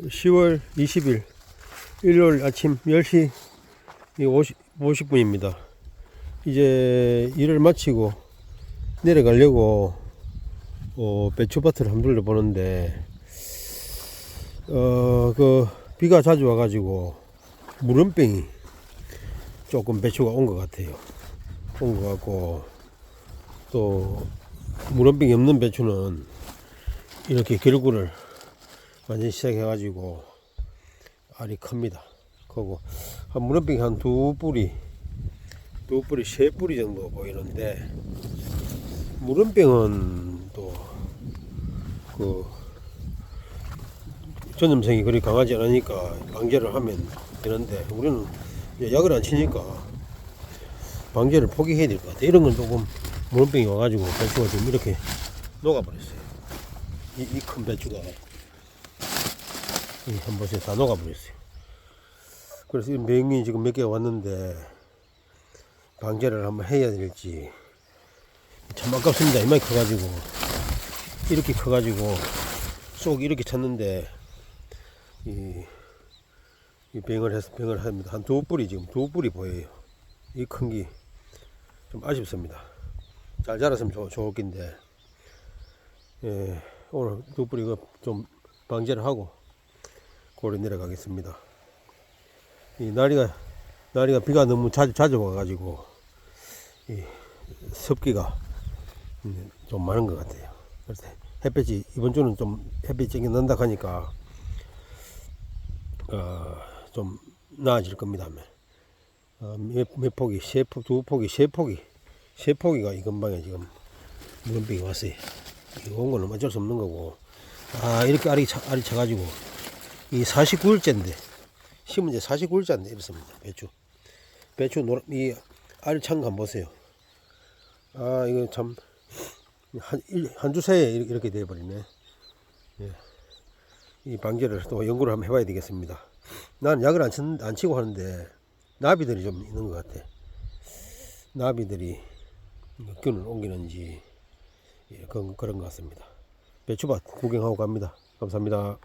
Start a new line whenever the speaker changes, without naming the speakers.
10월 20일 일요일 아침 10시 50, 50분입니다. 이제 일을 마치고 내려가려고 어, 배추밭을 한번 둘러 보는데 어, 그 비가 자주 와가지고 물원병이 조금 배추가 온 것 같아요. 온 것 같고 또 물원병이 없는 배추는 이렇게 결구를 완전히 시작해가지고 알이 큽니다. 크고 한 물원병이 한두 뿌리, 두 뿌리, 세 뿌리 정도 보이는데 물원병은 또그 전염성이 그리 강하지 않으니까 방제를 하면 되는데 우리는 약을 안 치니까 방제를 포기해야 될 것 같아. 이런 건 조금 물병이 와가지고 배추가 좀 이렇게 녹아버렸어요. 이 큰 배추가 이 한 번에 다 녹아버렸어요. 그래서 이 병이 지금 몇 개가 왔는데 방제를 한번 해야 될지 참 아깝습니다. 이만히 커가지고 이렇게 커가지고 쏙 이렇게 찼는데 이, 이 병을 해서 병을 합니다. 한 두 뿌리 지금 두 뿌리 보여요. 이 큰 게 좀 아쉽습니다. 잘 자랐으면 좋, 좋을 낀데 예, 오늘 두 뿌리 그좀 방제를 하고 고래 내려가겠습니다. 이 날이가 날이가 비가 너무 자주 자주 와가지고 이 습기가 음, 좀 많은 것 같아요. 그래서 햇볕이 이번 주는 좀 햇빛이 쨍 난다 하니까 어, 좀 나아질 겁니다. 어, 몇, 몇 폭이, 세 폭, 두 폭이, 세 폭이, 세 폭이가 이 근방에 지금 물병이 왔어요. 이거 온 거는 어쩔 수 없는 거고. 아, 이렇게 알이, 차, 알이 차가지고, 이 49일째인데, 심은 지 49일째인데, 이렇습니다. 배추. 배추 노라, 이 알이 찬거 한번 보세요. 아, 이거 참, 한, 일- 한주 새에 이렇게, 이렇게 돼버리네. 이 방제를 또 연구를 한번 해봐야 되겠습니다. 나는 약을 안, 치, 안 치고 하는데 나비들이 좀 있는 것 같아. 나비들이 균을 옮기는지 예, 그런, 그런 것 같습니다. 배추밭 구경하고 갑니다. 감사합니다.